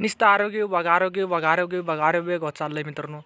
नुसतं आरोग्य विभाग आरोग्य विभाग आरोग्य विभाग आरोग्य विभाग चाललं आहे मित्रांनो.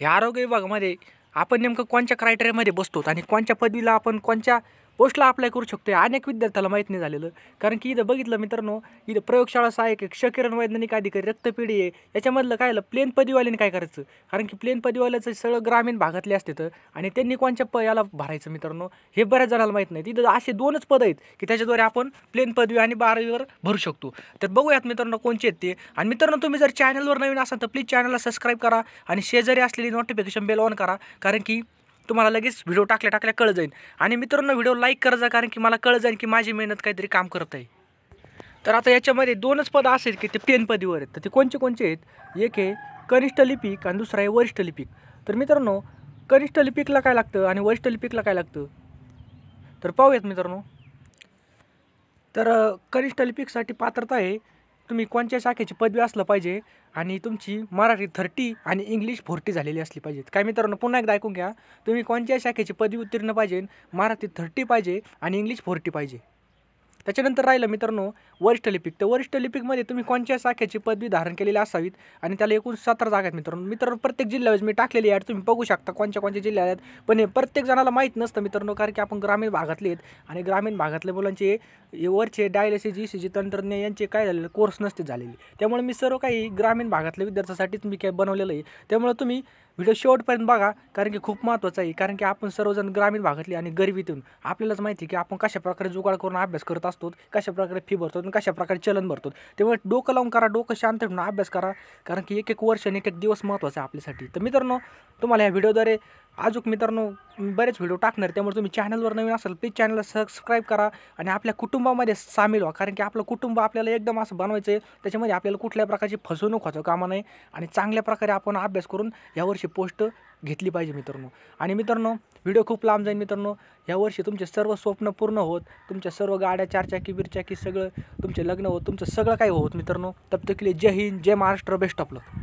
ह्या आरोग्य विभागामध्ये आपण नेमकं कोणत्या क्रायटेरियामध्ये बसतो आणि कोणत्या पदवीला आपण कोणत्या पोस्टला अप्लाय करू शकतो अनेक विद्यार्थ्याला माहीत नाही झालेलं. कारण की इथं बघितलं मित्रांनो इथं प्रयोगशाळा सहाय्यक आहे, क्षकिरण वैज्ञानिक अधिकारी रक्तपिढी आहे. याच्यामधलं काय झालं? प्लेन पदवीवाल्याने काय करायचं? कारण की प्लेन पदवीवाल्याचं सगळं ग्रामीण भागातले असते तर. आणि त्यांनी कोणच्या प याला भरायचं मित्रांनो? हे बऱ्याच जणाला माहीत नाही. तिथं असे दोनच पद आहेत की त्याच्याद्वारे आपण प्लेन पदवी आणि बारावीवर भरू शकतो. तर बघूयात मित्रांनो कोणचे आहेत ते. आणि मित्रांनो तुम्ही जर चॅनलवर नवीन असाल तर प्लीज चॅनलला सबस्क्राईब करा आणि शेजारी असलेली नोटिफिकेशन बेल ऑन करा. कारण की तुम्हाला लगेच व्हिडिओ टाकल्या टाकल्या कळत जाईल आणि मित्रांनो व्हिडिओ लाईक करत जा कारण की मला कळत जाईल की माझी मेहनत काहीतरी काम करत आहे. तर आता याच्यामध्ये दोनच पद असेल की ते पेनपदीवर आहेत. तर ते कोणचे कोणचे आहेत? एक आहे कनिष्ठ लिपिक आणि दुसरं आहे वरिष्ठ लिपिक. तर मित्रांनो कनिष्ठ लिपिकला काय लागतं आणि वरिष्ठ लिपिकला काय लागतं? तर पाहूयात मित्रांनो. तर कनिष्ठ लिपिकसाठी पात्रता आहे तुम्ही कोणत्या शाखेची पदवी असलं पाहिजे आणि तुमची मराठी थर्टी आणि इंग्लिश फोर्टी झालेली असली पाहिजे काय मित्रांनो पुन्हा एकदा ऐकून घ्या. तुम्ही कोणत्या शाखेची पदवी उत्तीर्ण पाहिजे? मराठी थर्टी पाहिजे आणि इंग्लिश फोर्टी पाहिजे. त्याच्यानंतर राहिलं मित्रांनो वरिष्ठ लिपिक. तर वरिष्ठ लिपिकमध्ये तुम्ही कोणत्या शाखेची पदवी धारण केलेली असावीत आणि त्याला एकूण सतरा जागा आहेत मित्रांनो. मित्रांनो प्रत्येक जिल्ह्यावर मी टाकलेली आहे तुम्ही बघू शकता कोणत्या कोणत्या जिल्ह्यात आहेत. पण हे प्रत्येक जणाला माहीत नसतं मित्रांनो कारण की आपण ग्रामीण भागातले आहेत आणि ग्रामीण भागातल्या मुलांचे वरचे डायलिसिस जी सी जी तंत्रज्ञ यांचे काय झालेले कोर्स नसते झालेले. त्यामुळे मी सर्व काही ग्रामीण भागातल्या विद्यार्थ्यासाठीच मी काय बनवलेलं आहे. त्यामुळे तुम्ही व्हिडिओ शेवटपर्यंत बघा कारण की खूप महत्त्वाचं आहे कारण की आपण सर्वजण ग्रामीण भागातले आणि गरिबीतून आपल्यालाच माहिती आहे की आपण कशा प्रकारे जुगाड करून अभ्यास करत असतो कशा प्रकारे फी भरतो आणि कशा प्रकारे चलन भरतो त्यामुळे डोकं लावून करा डोकं शांत ठेवून अभ्यास करा कारण की एक एक वर्ष आणि एक एक दिवस महत्त्वाचा आहे आपल्यासाठी. तर मित्रांनो तुम्हाला या व्हिडिओद्वारे अजून मित्रांनो बरेच व्हिडिओ टाकणार त्यामुळे तुम्ही चॅनलवर नवीन असाल प्लीज चॅनलला सबस्क्राईब करा आणि आपल्या कुटुंबामध्ये सामील व्हा कारण की आपलं कुटुंब आपल्याला एकदम असं बनवायचं आहे त्याच्यामध्ये आपल्याला कुठल्या प्रकारची फसवणूक होतं कामा नाही आणि चांगल्या प्रकारे आपण अभ्यास करून यावर्षी पोस्ट घेतली पाहिजे मित्रांनो. आणि मित्रांनो व्हिडिओ खूप लांब जाईल मित्रांनो. यावर्षी तुमचे सर्व स्वप्न पूर्ण होत तुमच्या सर्व गाड्या चारचाकी बिरचाकी सगळं तुमचे लग्न होत तुमचं सगळं काही होत मित्रांनो. तब तकली जय हिंद जय महाराष्ट्र बेस्ट ऑफ लक